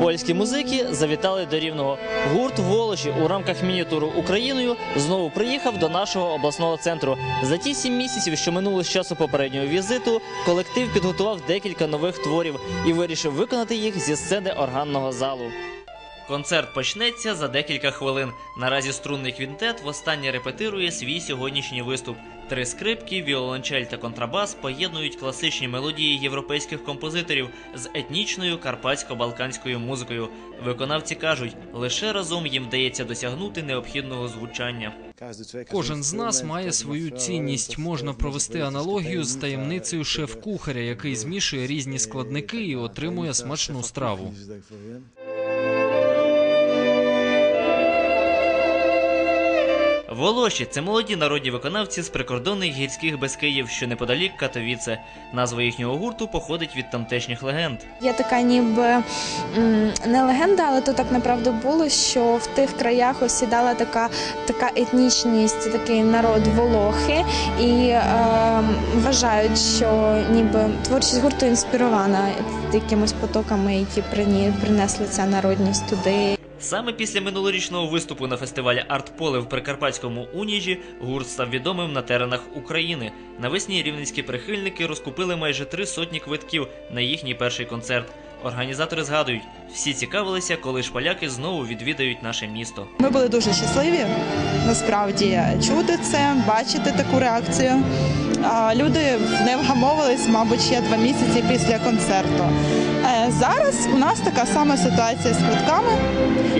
Польські музики завітали до рівного. Гурт Волоші у рамках міні-туру Україною знову приїхав до нашого обласного центру. За ті сім місяців, що минули з часу попереднього візиту, колектив підготував декілька нових творів і вирішив виконати їх зі сцени органного залу. Концерт почнеться за декілька хвилин. Наразі струнний квінтет востаннє репетирує свій сьогоднішній виступ. Три скрипки, віолончель та контрабас поєднують класичні мелодії європейських композиторів з етнічною карпатсько-балканською музикою. Виконавці кажуть, лише разом їм вдається досягнути необхідного звучання. Кожен з нас має свою цінність. Можна провести аналогію з таємницею шеф-кухаря, який змішує різні складники і отримує смачну страву. Волоші це молоді народні виконавці з прикордонних гірських Бескиїв, що неподалік Катовіце. Назва їхнього гурту походить від тамтешніх легенд. Є така ніби не легенда, але то так направду було, що в тих краях осідала така, така етнічність, такий народ волохи, і е, вважають, що ніби творчість гурту інспірована якимось потоками, які принесли ця народність туди. Саме після минулорічного виступу на фестивалі Артполе в Прикарпатському Уніжі гурт став відомим на теренах України. Навесні рівненські прихильники розкупили майже три сотні квитків на їхній перший концерт. Організатори згадують, всі цікавилися, коли ж поляки знову відвідають наше місто. Ми були дуже щасливі насправді чути це, бачити таку реакцію. Люди не вгамовувались, мабуть, ще два місяці після концерту. Е, Зараз у нас така сама ситуація з квитками.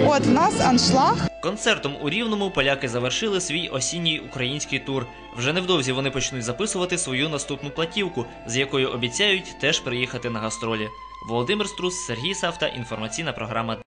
От в нас аншлаг. Концертом у Рівному поляки завершили свій осінній український тур. Вже невдовзі вони почнуть записувати свою наступну платівку, з якою обіцяють теж приїхати на гастролі. Володимир Струс, Сергій Савта, інформаційна програма